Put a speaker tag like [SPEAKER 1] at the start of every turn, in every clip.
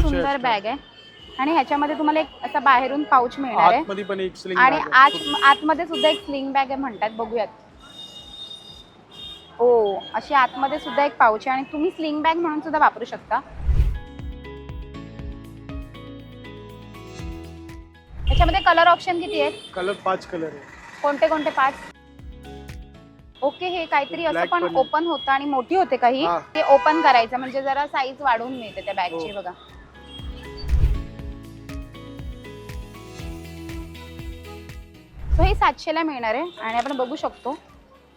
[SPEAKER 1] सुंदर. बॅग आहे. आणि ह्याच्यामध्ये तुम्हाला एक असा बाहेरून पाऊच मिळणार आहे.
[SPEAKER 2] आतमध्ये पण एक स्लिंग
[SPEAKER 1] आणि आत आतमध्ये सुद्धा एक स्लिंग बॅग आहे म्हणतात बघूयात. ओ अशी आतमध्ये सुद्धा एक पाऊच आहे. आणि तुम्ही स्लिंग बॅग म्हणून सुद्धा वापरू शकता. याच्यामध्ये कलर ऑप्शन किती आहेत?
[SPEAKER 2] कलर पाच कलर आहे.
[SPEAKER 1] कोणते कोणते पाच? ओके हे काहीतरी असं
[SPEAKER 2] Black
[SPEAKER 1] पण
[SPEAKER 2] पण आहे.
[SPEAKER 1] ओपन होतं आणि मोठी होते काही.
[SPEAKER 2] हा.
[SPEAKER 1] ते ओपन करायचं म्हणजे जरा साईज वाढवून मिळते त्या बॅगची
[SPEAKER 2] हो.
[SPEAKER 1] बघा. सो ही सातशेला मिळणार आहे आणि आपण बघू शकतो.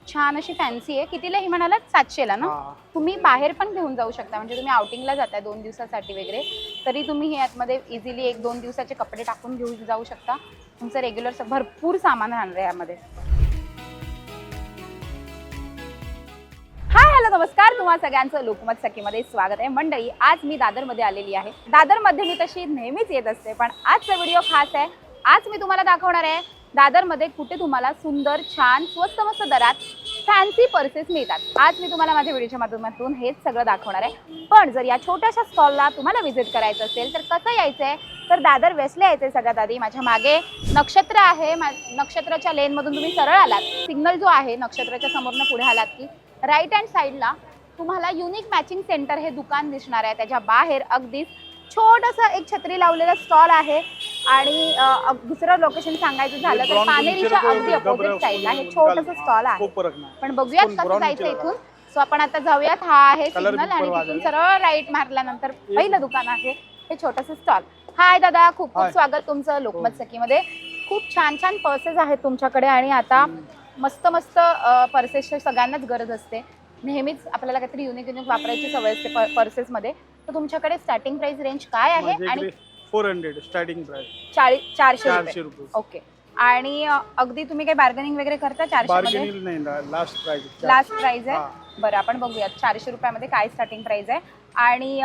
[SPEAKER 1] छान अशी फॅन्सी आहे. कितीला ही म्हणालात? सातशेला ना? तुम्ही बाहेर पण घेऊन जाऊ शकता. म्हणजे तुम्ही आउटिंगला जाताय दोन दिवसासाठी वगैरे. तरी तुम्ही हे आतमध्ये इझिली एक दोन दिवसाचे कपडे टाकून घेऊन जाऊ शकता. तुमचं रेग्युलर भरपूर सामान राहणार आहे यामध्ये. हाय हॅलो नमस्कार. तुम्हा सगळ्यांचं लोकमत सखीमध्ये स्वागत आहे. मंडळी आज मी दादरमध्ये आलेली आहे. दादरमध्ये मी तशी नेहमीच येत असते पण आजचा व्हिडिओ खास आहे. आज मी तुम्हाला दाखवणार आहे दादरमध्ये कुठे तुम्हाला सुंदर छान स्वस्त मस्त दरात फॅन्सी पर्सेस मिळतात. आज मी तुम्हाला माझ्या व्हिडिओच्या माध्यमातून हेच सगळं दाखवणार आहे. पण जर या छोट्याशा स्टॉलला तुम्हाला व्हिजिट करायचं असेल तर कसं यायचं आहे तर दादर वेस्टला यायचं आहे सगळ्यात आधी. माझ्या मागे नक्षत्र आहे. मा- नक्षत्राच्या लेनमधून तुम्ही सरळ आलात. सिग्नल जो आहे नक्षत्राच्या समोरनं पुढे आलात की राईट हँड साईडला तुम्हाला युनिक मॅचिंग सेंटर हे दुकान दिसणार आहे. त्याच्या बाहेर अगदीच छोटंसं एक छत्री लावलेला स्टॉल आहे. आणि दुसरं लोकेशन सांगायचं झालं तर पानेरीच्या अगदी अपोजिट साईडला हे छोटंसं स्टॉल आहे. पण बघूयात कसं जायचं इथून. सो आपण आता जाऊयात. हा आहे सिग्नल आणि तिथून. सरळ राईट मारल्यानंतर पहिलं दुकान आहे हे छोटंसं स्टॉल हाय दादा. खूप खूप. स्वागत तुमचं लोकमत. सखीमध्ये खूप छान छान पर्सेस आहेत तुमच्याकडे आणि आता मस्त मस्त पर्सेसची सगळ्यांनाच गरज असते. नेहमीच आपल्याला काहीतरी युनिक युनिक वापरायची सवय असते पर्सेसमध्ये तर तुमच्याकडे स्टार्टिंग प्राइस रेंज काय आहे आणि
[SPEAKER 2] फोर हंड्रेड स्टार्टिंग प्राइस
[SPEAKER 1] चाळीस चारशे
[SPEAKER 2] चारशे
[SPEAKER 1] रुपये.
[SPEAKER 2] रुपये
[SPEAKER 1] ओके. आणि अ, अगदी तुम्ही काही बार्गेनिंग वगैरे करता चारशे मध्ये
[SPEAKER 2] बार्गेनिंग नाही लास्ट प्राइस
[SPEAKER 1] लास्ट प्राइस. आहे? बरं आपण बघूयात. चारशे रुपयामध्ये काय स्टार्टिंग प्राइस आहे? आणि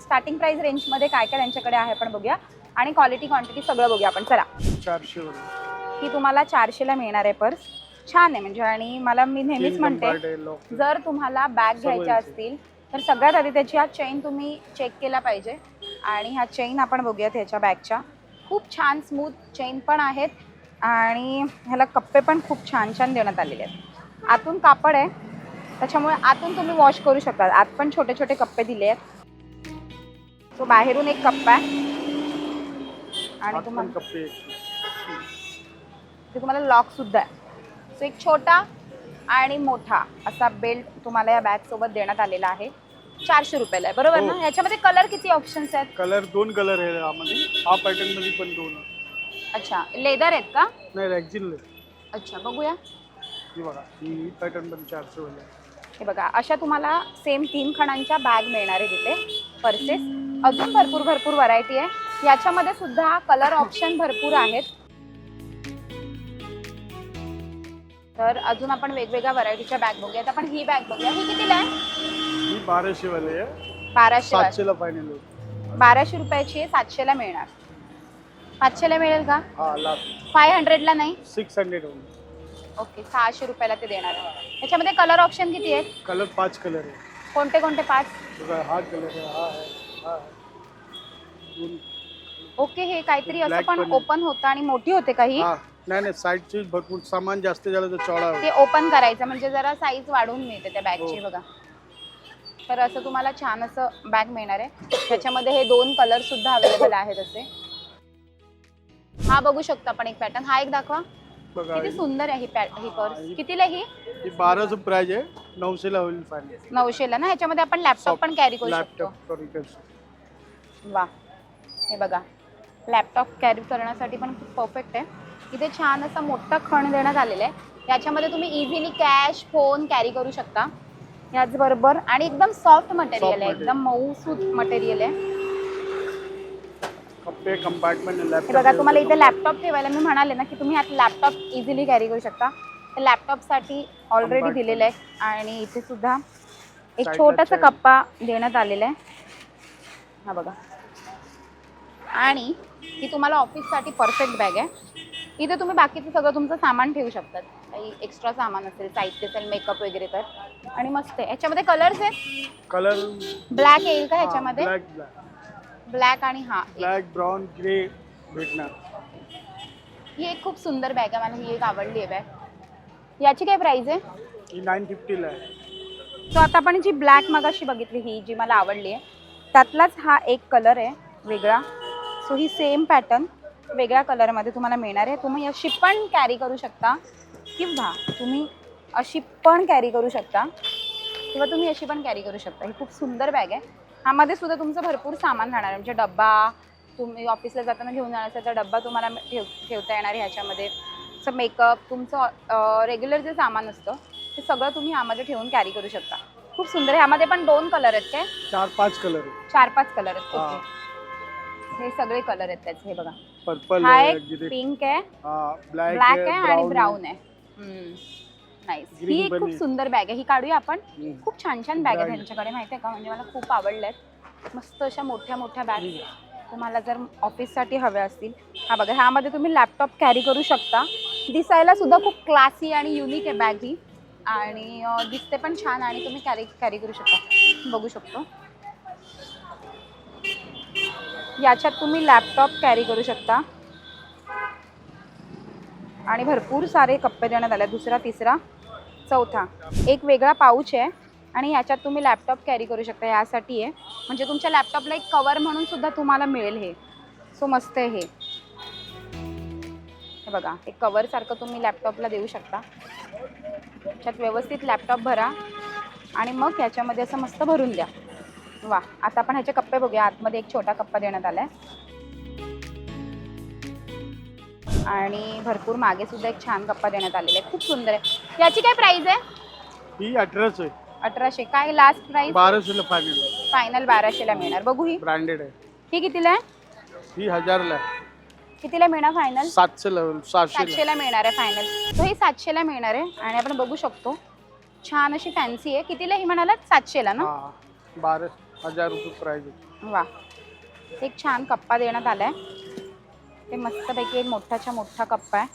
[SPEAKER 1] स्टार्टिंग प्राइस रेंजमध्ये काय काय त्यांच्याकडे आहे आपण बघूया. आणि क्वालिटी क्वांटिटी सगळं बघूया आपण. चला.
[SPEAKER 2] चारशे
[SPEAKER 1] ही तुम्हाला चारशेला मिळणार आहे पर्स. छान आहे म्हणजे. आणि मला मी नेहमीच म्हणते. जर तुम्हाला बॅग घ्यायच्या. असतील तर सगळ्यात आधी त्याची हा चेन तुम्ही चेक केला पाहिजे. आणि ह्या चेन आपण बघूयात ह्याच्या बॅगच्या खूप छान स्मूथ चेन पण आहेत आणि ह्याला कप्पे पण खूप छान छान देण्यात आलेले आहेत. आतून कापड आहे. त्याच्यामुळे आतून तुम्ही वॉश करू शकता. आत पण छोटे छोटे कप्पे दिले आहेत. तो बाहेरून एक कप्पा आहे. आणि तुम्हाला ते तुम्हाला लॉक सुद्धा आहे. सो एक छोटा आणि मोठा असा बेल्ट तुम्हाला या बॅग सोबत देण्यात आलेला आहे. चारशे रुपयाला आहे बरोबर ना?
[SPEAKER 2] हो.
[SPEAKER 1] ह्याच्यामध्ये कलर किती ऑप्शन्स आहेत?
[SPEAKER 2] कलर दोन कलर आहे यामध्ये. हा पॅटर्नमध्ये पण दोन. आहे.
[SPEAKER 1] अच्छा लेदर आहेत का?
[SPEAKER 2] नाही रॅक्झिन
[SPEAKER 1] अच्छा बघूया.
[SPEAKER 2] ही बघा ही पॅटर्न पण चारशे वाले आहे.
[SPEAKER 1] हे बघा अशा तुम्हाला सेम तीन खणांच्या बॅग मिळणार आहे तिथे पर्सेस अजून भरपूर भरपूर व्हरायटी आहे. याच्यामध्ये सुद्धा कलर ऑप्शन भरपूर आहेत. तर अजून आपण वेगवेगळ्या व्हरायटीच्या बॅग बघूयात. आपण ही बॅग बघूया. ही कितीला आहे
[SPEAKER 2] बाराशे वाले आहे.
[SPEAKER 1] बाराशे वाली.
[SPEAKER 2] सातशेला फायनल
[SPEAKER 1] बाराशे रुपयाची आहे सातशेला मिळणार. पाचशेला मिळेल का?
[SPEAKER 2] हा लास्ट
[SPEAKER 1] फाय हंड्रेडला नाही?
[SPEAKER 2] सिक्स हंड्रेड होईल
[SPEAKER 1] ओके सहाशे रुपयाला ते देणार आहे. त्याच्यामध्ये कलर ऑप्शन किती आहेत
[SPEAKER 2] कलर पाच कलर आहे.
[SPEAKER 1] कोणते कोणते पाच?
[SPEAKER 2] बघा हा कलर आहे हा आहे हा आहे. दोन.
[SPEAKER 1] ओके हे काहीतरी असं
[SPEAKER 2] Black
[SPEAKER 1] पण
[SPEAKER 2] पण आहे.
[SPEAKER 1] ओपन होतं आणि मोठी होते काही
[SPEAKER 2] हा? नाही नाही साईडची भरपूर सामान जास्त झालं तर चौडा होईल.
[SPEAKER 1] ते ओपन करायचं म्हणजे जरा साईज वाढवून मिळते त्या बॅगची
[SPEAKER 2] हो.
[SPEAKER 1] बघा. तर असं तुम्हाला छान असं बॅग मिळणार आहे. त्याच्यामध्ये हे दोन कलर सुद्धा अवेलेबल आहेत असे. हा बघू शकतो आपण एक पॅटर्न हा एक दाखवा.
[SPEAKER 2] बघा
[SPEAKER 1] किती सुंदर आहे ही पॅ पर्स कितीला ही?
[SPEAKER 2] ही बाराचं प्राइस आहे. नऊशेला होईल फायनल
[SPEAKER 1] नऊशेला ना? ह्याच्यामध्ये आपण लॅपटॉप पण कॅरी करू शकतो.
[SPEAKER 2] लॅपटॉप करू शकतो
[SPEAKER 1] वा. हे बघा. लॅपटॉप कॅरी करण्यासाठी पण खूप परफेक्ट आहे. इथे छान असा मोठा खण देण्यात आलेला आहे. याच्यामध्ये तुम्ही इझिली कॅश फोन कॅरी करू शकता. याचबरोबर आणि एकदम सॉफ्ट मटेरियल आहे. एकदम मऊसूत मटेरियल आहे.
[SPEAKER 2] कप्पे कंपार्टमेंट
[SPEAKER 1] हे
[SPEAKER 2] लॅपटॉप
[SPEAKER 1] बघा तुम्हाला इथे लॅपटॉप ठेवायला मी म्हणाले ना की तुम्ही आता लॅपटॉप इझिली कॅरी करू शकता. तर लॅपटॉपसाठी ऑलरेडी. दिलेलं आहे आणि इथे सुद्धा एक छोटासा. कप्पा देण्यात आलेला आहे. हा बघा. आणि ही तुम्हाला ऑफिससाठी परफेक्ट बॅग आहे. इथे तुम्ही बाकीचं सगळं तुमचं सामान ठेवू शकतात. काही एक्स्ट्रा सामान असेल साहित्य असेल मेकअप वगैरे तर. आणि मस्त आहे. याच्यामध्ये कलर्स आहेत?
[SPEAKER 2] कलर
[SPEAKER 1] ब्लॅक येईल का ह्याच्यामध्ये
[SPEAKER 2] ब्लॅक ब्लॅक
[SPEAKER 1] ब्लॅक आणि हा.
[SPEAKER 2] ब्लॅक ब्राऊन ग्रे भेटणार
[SPEAKER 1] ही एक खूप सुंदर बॅग आहे मला ही एक आवडली आहे बॅग याची काय प्राइस आहे?
[SPEAKER 2] ही नाईन फिफ्टीला आहे.
[SPEAKER 1] सो आता आपण जी ब्लॅक मगाशी बघितली ही जी मला आवडली आहे त्यातलाच हा एक कलर आहे वेगळा. सो ही सेम पॅटर्न वेगळ्या कलरमध्ये तुम्हाला मिळणार आहे. तुम्ही अशी पण कॅरी करू शकता. किंवा तुम्ही अशी पण कॅरी करू शकता किंवा तुम्ही अशी पण कॅरी करू शकता. ही खूप सुंदर बॅग आहे. ह्यामध्ये सुद्धा तुमचं भरपूर सामान राहणार आहे. म्हणजे डब्बा तुम्ही ऑफिसला जाताना घेऊन तर डब्बा तुम्हाला ठेव ठेवता येणार आहे ह्याच्यामध्ये. चं मेकअप तुमचं रेग्युलर जे सामान असतं ते सगळं तुम्ही ह्यामध्ये ठेवून कॅरी करू शकता. खूप सुंदर आहे. ह्यामध्ये पण दोन कलर आहेत काय?
[SPEAKER 2] चार पाच कलर
[SPEAKER 1] चार पाच कलर आहेत.
[SPEAKER 2] हा.
[SPEAKER 1] ओके हे सगळे कलर आहेत त्याचे. हे बघा.
[SPEAKER 2] पर्पल
[SPEAKER 1] हा एक पिंक आहे.
[SPEAKER 2] ब्लॅक
[SPEAKER 1] आहे आणि ब्राऊन आहे. नाईस
[SPEAKER 2] Green
[SPEAKER 1] ही एक खूप
[SPEAKER 2] आहे.
[SPEAKER 1] सुंदर बॅग आहे. ही काढूया आपण.
[SPEAKER 2] हम्म.
[SPEAKER 1] खूप छान छान बॅग आहेत
[SPEAKER 2] Brand.
[SPEAKER 1] त्यांच्याकडे माहिती आहे का? म्हणजे मला खूप आवडल्यात. मस्त अशा मोठ्या मोठ्या बॅग तुम्हाला जर ऑफिससाठी हव्या असतील. हा बघा ह्यामध्ये तुम्ही लॅपटॉप कॅरी करू शकता. दिसायला सुद्धा खूप क्लासी आणि युनिक आहे बॅग ही. आणि अं, दिसते पण छान आणि तुम्ही कॅरी कॅरी करू शकता. बघू शकतो. याच्यात तुम्ही लॅपटॉप कॅरी करू शकता. आणि भरपूर सारे कप्पे देण्यात आले. दुसरा तिसरा चौथा. एक वेगळा पाऊच आहे आणि याच्यात तुम्ही लॅपटॉप कॅरी करू शकता. यासाठी आहे. म्हणजे तुमच्या लॅपटॉपला एक कवर म्हणून सुद्धा तुम्हाला मिळेल हे. सो मस्त आहे हे. बघा एक कवरसारखं तुम्ही लॅपटॉपला देऊ शकता. त्याच्यात व्यवस्थित लॅपटॉप भरा आणि मग याच्यामध्ये असं मस्त भरून द्या. वा आता आपण ह्याचे कप्पे बघूया. आतमध्ये एक छोटा कप्पा देण्यात आला आहे आणि भरपूर मागे सुद्धा एक छान कप्पा देण्यात आलेला आहे खूप सुंदर आहे. याची काय प्राइस आहे?
[SPEAKER 2] ही अठराच आहे
[SPEAKER 1] अठराशे. काय लास्ट प्राइस
[SPEAKER 2] बाराशेला फायनल
[SPEAKER 1] फायनल बाराशेला मिळणार. बघू ही.
[SPEAKER 2] ब्रँडेड आहे.
[SPEAKER 1] ही कितीला आहे?
[SPEAKER 2] ही हजारला आहे.
[SPEAKER 1] कितीला मिळणार फायनल
[SPEAKER 2] सातशेला सातशेला
[SPEAKER 1] सातशेला मिळणार आहे फायनल तो ही सातशेला मिळणार आहे. आणि आपण बघू शकतो. छान अशी फॅन्सी आहे. कितीला ही म्हणालात? सातशेला ना?
[SPEAKER 2] हा. बारा हजार रुपये आहे.
[SPEAKER 1] वा एक छान कप्पा देण्यात आलाय. ते मस्तपैकी एक मोठाच्या मोठा कप्पा आहे.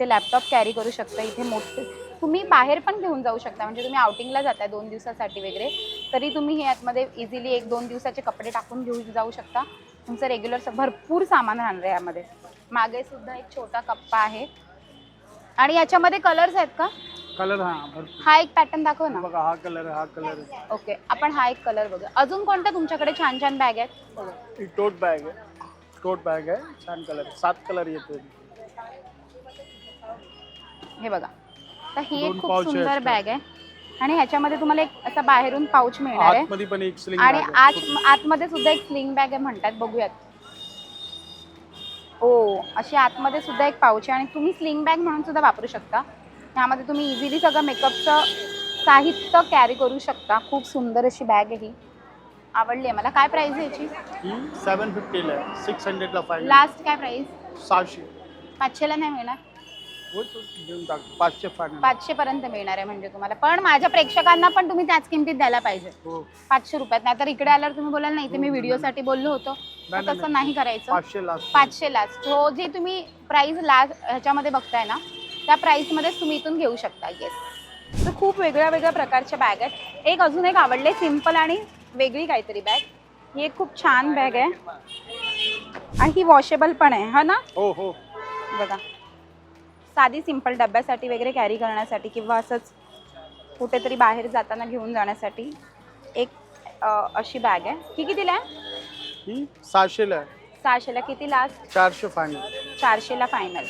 [SPEAKER 1] ते लॅपटॉप कॅरी करू शकता. इथे मोठे तुम्ही बाहेर पण घेऊन जाऊ शकता. म्हणजे तुम्ही आउटिंगला जाताय दोन दिवसासाठी वगैरे. तरी तुम्ही हे आतमध्ये इझिली एक दोन दिवसाचे कपडे टाकून घेऊन जाऊ शकता. तुमचं रेग्युलर भरपूर सामान राहणार आहे यामध्ये. मागे सुद्धा एक छोटा कप्पा आहे. आणि याच्यामध्ये कलर्स आहेत का?
[SPEAKER 2] कलर हा
[SPEAKER 1] हा एक पॅटर्न दाखव ना.
[SPEAKER 2] बघा हा कलर हा कलर
[SPEAKER 1] ओके आपण हा एक कलर बघूया. अजून कोणत्या तुमच्याकडे छान छान बॅग आहेत?
[SPEAKER 2] बघा, टोट बॅग आहे. टोट बॅग आहे छान कलर सात कलर येतो
[SPEAKER 1] हे बघा. तर ही एक
[SPEAKER 2] दोन
[SPEAKER 1] खूप
[SPEAKER 2] pouch
[SPEAKER 1] सुंदर. बॅग आहे. आणि ह्याच्यामध्ये तुम्हाला एक असा बाहेरून पाऊच मिळणार आहे.
[SPEAKER 2] आतमध्ये पण एक स्लिंग
[SPEAKER 1] आणि आत आतमध्ये सुद्धा एक स्लिंग बॅग आहे म्हणतात. बघूयात. ओ अशी आतमध्ये सुद्धा एक पाऊच आहे. आणि तुम्ही स्लिंग बॅग म्हणून सुद्धा वापरू शकता. ह्यामध्ये तुम्ही इझिली सगळं मेकअपचं साहित्य कॅरी करू शकता. खूप सुंदर अशी बॅग आहे ही. आवडली आहे. मला काय प्राइस आहे याची
[SPEAKER 2] ही सेवन फिफ्टीला आहे. सिक्स हंड्रेडला फायनल
[SPEAKER 1] लास्ट काय प्राइस
[SPEAKER 2] सहाशे.
[SPEAKER 1] पाचशेला नाही मिळणार?
[SPEAKER 2] हो तो देऊन टाक. पाचशे फायनल
[SPEAKER 1] पाचशे पर्यंत मिळणार आहे म्हणजे तुम्हाला. पण माझ्या प्रेक्षकांना पण तुम्ही त्याच किमतीत द्यायला पाहिजे.
[SPEAKER 2] हो.
[SPEAKER 1] पाचशे रुपयात. नाहीतर इकडे आल्यावर तुम्ही बोलाल नाही ते मी व्हिडिओसाठी बोललो होतो. तर
[SPEAKER 2] नाही, नाही,
[SPEAKER 1] तसं नाही. करायचं.
[SPEAKER 2] पाचशे लास्ट
[SPEAKER 1] पाचशे लास्ट हो जे तुम्ही प्राइस लास्ट ह्याच्यामध्ये बघताय ना त्या प्राइसमध्येच तुम्ही इथून घेऊ शकता. येस तर खूप वेगळ्या वेगळ्या प्रकारच्या बॅग आहेत. एक अजून एक आवडले सिंपल आणि वेगळी काहीतरी बॅग ही एक खूप छान बॅग आहे. आणि ही वॉशेबल पण आहे हा ना?
[SPEAKER 2] हो हो.
[SPEAKER 1] बघा. साधी सिंपल डब्यासाठी वगैरे कॅरी करण्यासाठी किंवा असंच कुठेतरी बाहेर जाताना घेऊन जाण्यासाठी एक अशी बॅग आहे. ही कितीला आहे?
[SPEAKER 2] सहाशेला
[SPEAKER 1] सहाशेला किती लास्ट
[SPEAKER 2] चारशे फायनल
[SPEAKER 1] चारशेला फायनल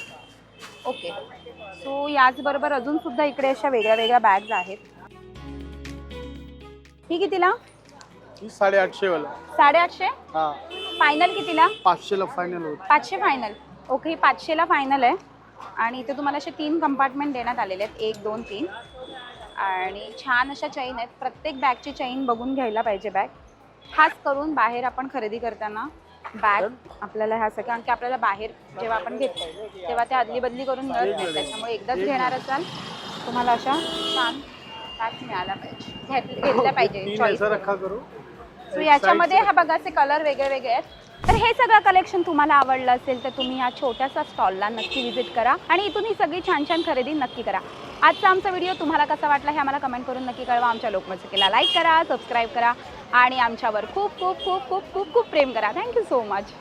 [SPEAKER 1] ओके सो याचबरोबर अजून सुद्धा इकडे अशा वेगळ्या वेगळ्या बॅग्स आहेत. ही कितीला?
[SPEAKER 2] ही साडेआठशे वाला.
[SPEAKER 1] साडेआठशे?
[SPEAKER 2] हा.
[SPEAKER 1] फायनल कितीला?
[SPEAKER 2] पाचशेला फायनल होत
[SPEAKER 1] पाचशे फायनल ओके ही पाचशेला फायनल आहे. आणि इथे तुम्हाला असे तीन कंपार्टमेंट देण्यात आलेले आहेत. एक दोन तीन. आणि छान अशा चैन आहेत. प्रत्येक बॅगची चैन बघून घ्यायला पाहिजे बॅग खास करून बाहेर आपण खरेदी करताना बॅग आपल्याला ह्या सगळ्या कारण की आपल्याला बाहेर जेव्हा आपण घेतो तेव्हा ते अदली बदली करून मिळत नाही. त्याच्यामुळे एकदाच घेणार असाल तुम्हाला अशा छान बॅग मिळायला पाहिजे. घेत- घेतल्या पाहिजे
[SPEAKER 2] तीन
[SPEAKER 1] चॉईस
[SPEAKER 2] करो.
[SPEAKER 1] सो याच्यामध्ये हा बघा असे कलर वेगळे वेगळे आहेत. तर हे सगळं कलेक्शन तुम्हाला आवडलं असेल तर तुम्ही या छोट्यासा स्टॉलला नक्की विजिट करा आणि इथून ही सगळी छान छान खरेदी नक्की करा. आजचा आमचा व्हिडिओ तुम्हाला कसा वाटला हे आम्हाला कमेंट करून नक्की कळवा. आमच्या लोकमत केला लाईक करा सबस्क्राईब करा आणि आमच्यावर खूप खूप खूप खूप खूप खूप प्रेम करा. Thank you so much